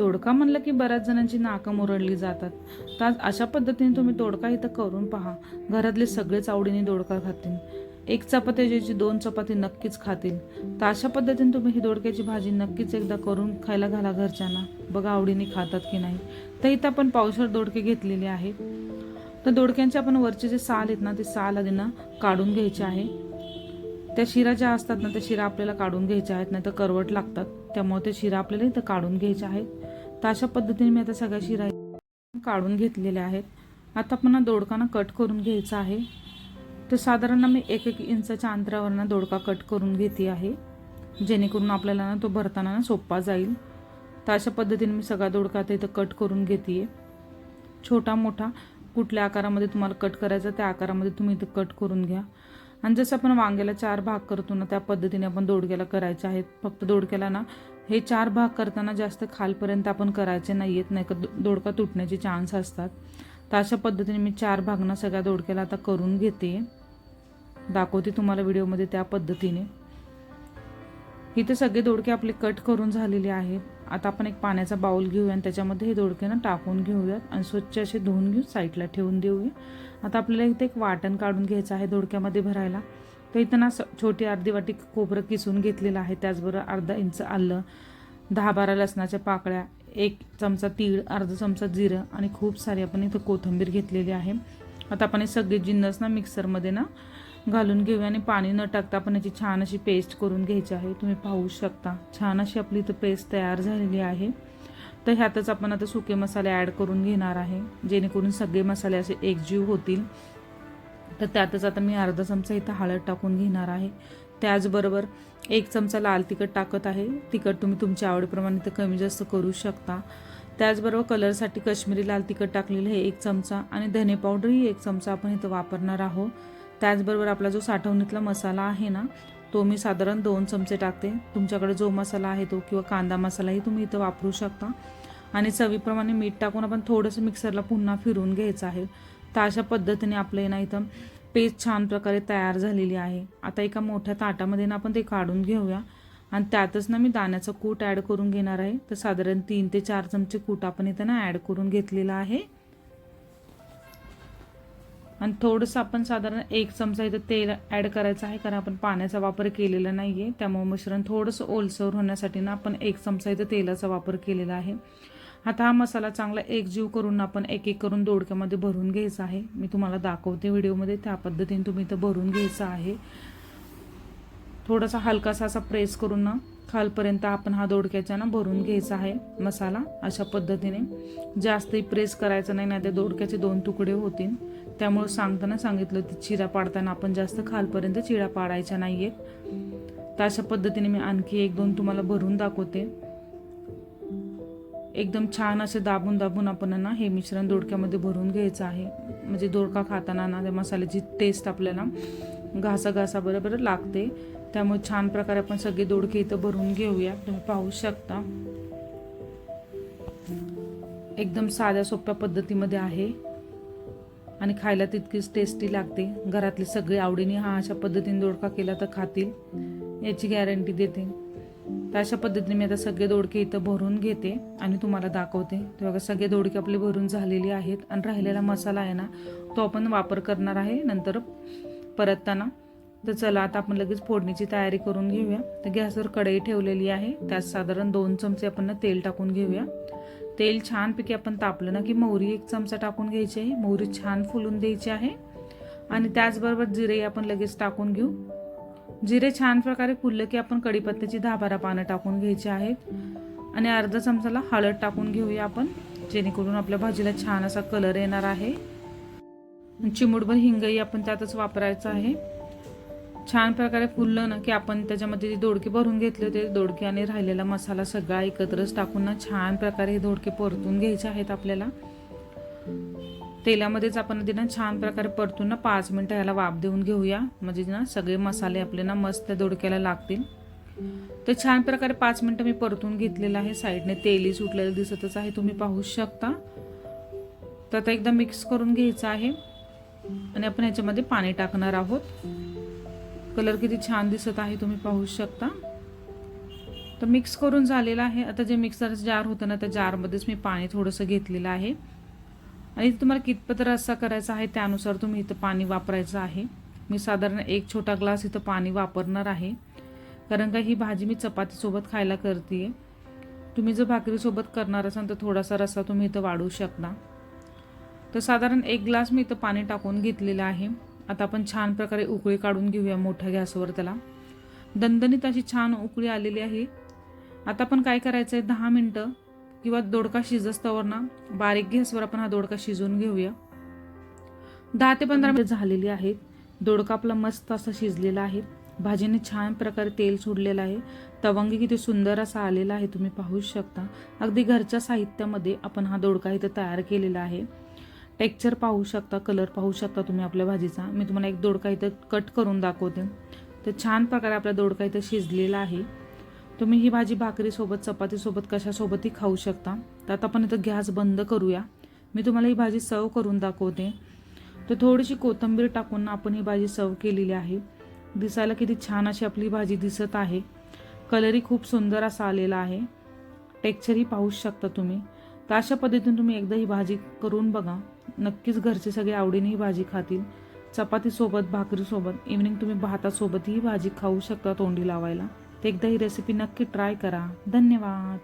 दोडका म्हणलं की बऱ्याच जणांची नाकं मुरडली जातात. तर अशा पद्धतीने तुम्ही दोडका इथं करून पहा. घरातले सगळेच आवडीने दोडका खातील. एक चपाती ज्याची दोन चपाती नक्कीच खातील. तर अशा पद्धतीने तुम्ही ही दोडक्याची भाजी नक्कीच एकदा करून खायला घाला घरच्यांना. बघा आवडीने खातात की नाही. तर इथं आपण पावसाळ दोडके घेतलेले आहे तर दोडक्यांचे आपण वरचे जे साल आहेत ना ते साल आधी ना काढून घ्यायचे आहे. त्या शिरा ज्या असतात ना त्या शिरा आपल्याला काढून घ्यायच्या आहेत नाही तर करवट लागतात. त्यामुळे ते शिरा आपल्याला इथं काढून घ्यायच्या आहेत. तर अशा पद्धतीने मी आता सगळ्या शिरा काढून घेतलेल्या आहेत. आता आपण दोडकाना कट करून घ्यायचा आहे. तर साधारण मी एक एक इंचाच्या अंतरावरनं दोडका कट करून घेते आहे. जेणेकरून आपल्याला ना तो भरताना ना सोपा जाईल. तर अशा पद्धतीने मी सगळा दोडका आता इथं कट करून घेते छोटा मोठा कुठल्या आकारामध्ये तुम्हाला कट करायचा त्या आकारामध्ये तुम्ही इथं कट करून घ्या. आणि जसं आपण वांग्याला चार भाग करतो ना त्या पद्धतीने आपण दोडक्याला करायचे आहेत. फक्त दोडक्याला ना हे चार भाग करताना जास्त खालपर्यंत आपण करायचे नाही येत नाही का दोडका तुटण्याचे चान्स असतात. तर अशा पद्धतीने मी चार भागना सगळ्या दोडक्याला आता करून घेते. दाखवते तुम्हाला व्हिडिओमध्ये त्या पद्धतीने. इथे सगळे दोडके आपले कट करून झालेले आहेत. आता आपण एक पाण्याचा बाउल घेऊया आणि त्याच्यामध्ये हे दोडके ना टाकून घेऊयात आणि स्वच्छ असे धुवून घेऊन साईडला ठेवून देऊया. आता आपल्याला इथे एक वाटण काढून घ्यायचं आहे दोडक्यामध्ये भरायला. तर इथं ना स- छोटी अर्धी वाटी खोबरं किसून घेतलेलं आहे. त्याचबरोबर अर्धा इंच आलं दहा बारा लसणाच्या पाकळ्या एक चमचा तीळ अर्धा चमचा जिरं आणि खूप सारी आपण इथं कोथिंबीर घेतलेली आहे. आता आपण हे सगळे जिन्नस ना मिक्सरमध्ये ना घालून घेऊया आणि पाणी न टाकता आपण याची छान अशी पेस्ट करून घ्यायची आहे. तुम्ही पाहू शकता छान अशी आपली इथं पेस्ट तयार झालेली आहे. तर ह्यातच आपण आता सुके मसाले ॲड करून घेणार आहे जेणेकरून सगळे मसाले असे एकजीव होतील. तर त्यातच आता मी अर्धा चमचा इथं हळद टाकून घेणार आहे. त्याचबरोबर एक चमचा लाल तिखट टाकत आहे. तिखट तुम्ही तुमच्या आवडीप्रमाणे इथं कमी जास्त करू शकता. त्याचबरोबर कलरसाठी काश्मीरी लाल तिखट टाकलेलं आहे एक चमचा आणि धने पावडरही एक चमचा आपण इथं वापरणार आहोत. त्याचबरोबर आपला जो साठवणीतला मसाला आहे ना तो मी साधारण दोन चमचे टाकते. तुमच्याकडे जो मसाला आहे तो किंवा कांदा मसालाही तुम्ही इथं वापरू शकता. आणि चवीप्रमाणे मीठ टाकून आपण थोडंसं मिक्सरला पुन्हा फिरून घ्यायचं आहे. तर अशा पद्धतीने आपलं ना इथं पेस्ट छान प्रकारे तयार झालेली आहे. आता एका मोठ्या ताटामध्ये ना आपण ते काढून घेऊया. आणि त्यातच ना मी दाण्याचं कूट ॲड करून घेणार आहे. तर साधारण तीन ते चार चमचे कूट आपण इथं ना ॲड करून घेतलेला आहे. आणि थोडंसं आपण साधारण एक चमचा इथं तेल ॲड करायचं आहे. कारण आपण पाण्याचा वापर केलेला नाही आहे त्यामुळे मिश्रण थोडंसं ओलसर होण्यासाठी ना आपण एक चमचा इथं तेलाचा वापर केलेला आहे. आता हा मसाला चांगला एकजीव करून आपण एक एक करून दोडक्यामध्ये भरून घ्यायचा आहे. मी तुम्हाला दाखवते व्हिडिओमध्ये त्या पद्धतीने तुम्ही इथं भरून घ्यायचं आहे. थोडासा हलकासा असा प्रेस करून ना खालपर्यंत आपण हा दोडक्याच्या ना भरून घ्यायचा आहे मसाला अशा पद्धतीने. जास्तही प्रेस करायचं नाही नाही त्या दोडक्याचे दोन तुकडे होतील. त्यामुळे सांगताना सांगितलं की चिरा पाडताना आपण जास्त खालपर्यंत चिरा पाडायच्या नाही आहेत तर अशा पद्धतीने मी आणखी एक दोन तुम्हाला भरून दाखवते. एकदम छान असे दाबून दाबून आपण ना हे मिश्रण दोडक्यामध्ये भरून घ्यायचं आहे. म्हणजे दोडका खाताना ना त्या मसाल्याची टेस्ट आपल्याला घासा घासा बरोबर लागते. त्यामुळे छान प्रकारे आपण सगळे दोडके इथं भरून घेऊया. तुम्ही पाहू शकता. एकदम साध्या सोप्या पद्धतीमध्ये आहे. आणि खायला तितकीच टेस्टी लागते. घरातले सगळे आवडीने हा अशा पद्धतीने दोडका केला तर खातील. याची गॅरंटी देते. तर अशा पद्धतीने मी आता सगळे दोडके इथं भरून घेते आणि तुम्हाला दाखवते. तर बघा सगळे दोडके आपले भरून झालेले आहेत आणि राहिलेला मसाला आहे ना तो आपण वापर करणार आहे नंतर परतताना. तर चला आता आपण लगेच फोडणीची तयारी करून घेऊया. तर गॅसवर कढई ठेवलेली आहे. त्यात साधारण दोन चमचे आपण तेल टाकून घेऊया. तेल छानपैकी आपण तापलं ना की मोहरी एक चमचा टाकून घ्यायची आहे. मोहरी छान फुलून द्यायची आहे. आणि त्याचबरोबर जिरे आपण लगेच टाकून घेऊ. जिरे छान प्रकारे फुललं की आपण कढीपत्त्याची दहा बारा पानं टाकून घ्यायची आहेत. आणि अर्धा चमचाला हळद टाकून घेऊया आपण जेणेकरून आपल्या भाजीला छान असा कलर येणार आहे. चिमूटभर हिंगही आपण त्यातच वापरायचं आहे. छान प्रकारे फुललं ना की आपण त्याच्यामध्ये जे दोडके भरून घेतले होते दोडके आणि राहिलेला मसाला सगळा एकत्रच टाकून ना छान प्रकारे हे दोडके परतून घ्यायचे आहेत आपल्याला. तेलामध्येच आपण ते ना छान प्रकारे परतून ना पाच मिनटं ह्याला वाफ देऊन घेऊया. म्हणजे ना सगळे मसाले आपले ना मस्त त्या दोडक्याला लागतील. तर छान प्रकारे पाच मिनटं मी परतून घेतलेलं आहे. साईडने तेलही सुटलेलं दिसतच आहे. तुम्ही पाहू शकता. तर आता एकदा मिक्स करून घ्यायचं आहे. आणि आपण ह्याच्यामध्ये पाणी टाकणार आहोत. कलर किती छान दिसत आहे. तुम्ही पाहू शकता. तर मिक्स करून झालेलं आहे. आता जे मिक्सर जार होतं ना त्या जारमध्येच मी पाणी थोडंसं घेतलेलं आहे. आणि तुम्हाला कितपत रस्सा करायचा आहे त्यानुसार तुम्ही इथं पाणी वापरायचं आहे. मी साधारण एक छोटा ग्लास इथं पाणी वापरणार आहे. कारण का ही भाजी मी चपातीसोबत खायला करते तुम्ही जर भाकरीसोबत करणार असाल तर थोडासा रस्सा तुम्ही इथं वाढवू शकता. तर साधारण एक ग्लास मी इथं पाणी टाकून घेतलेलं आहे. आता आपण छान प्रकारे उकळी काढून घेऊया मोठ्या गॅसवर त्याला. दणदणीत अशी छान उकळी आलेली आहे. आता आपण काय करायचं आहे दहा मिनटं किंवा दोडका शिजस्तवर ना बारीक गॅसवर आपण हा दोडका शिजवून घेऊया. दहा ते पंधरा मिनिट झालेली आहेत. दोडका आपला मस्त असा शिजलेला आहे. भाजीने छान प्रकारे तेल सोडलेलं आहे. तवंगी किती सुंदर असा आलेला आहे तुम्ही पाहू शकता. अगदी घरच्या साहित्यामध्ये आपण हा दोडका इथं तयार केलेला आहे. टेक्चर पाहू शकता कलर पाहू शकता तुम्ही आपल्या भाजीचा. मी तुम्हाला एक दोडका इथं कट करून दाखवते. तर छान प्रकारे आपला दोडका इथं शिजलेला आहे. तुम्ही ही भाजी भाकरीसोबत चपातीसोबत कशासोबतही खाऊ शकता. तर आता आपण इथं गॅस बंद करूया. मी तुम्हाला ही भाजी सर्व करून दाखवते. तर थोडीशी कोथिंबीर टाकून आपण ही भाजी सर्व केलेली आहे. दिसायला किती छान अशी आपली भाजी दिसत आहे. कलरही खूप सुंदर असा आलेला आहे. टेक्चरही पाहू शकता तुम्ही. तर अशा पद्धतीने तुम्ही एकदा ही भाजी करून बघा. नक्कीच घरचे सगळे आवडीने ही भाजी खातील. चपातीसोबत भाकरीसोबत इव्हनिंग तुम्ही भातासोबत ही भाजी खाऊ शकता तोंडी लावायला. तर एकदा ही रेसिपी नक्की ट्राय करा. धन्यवाद.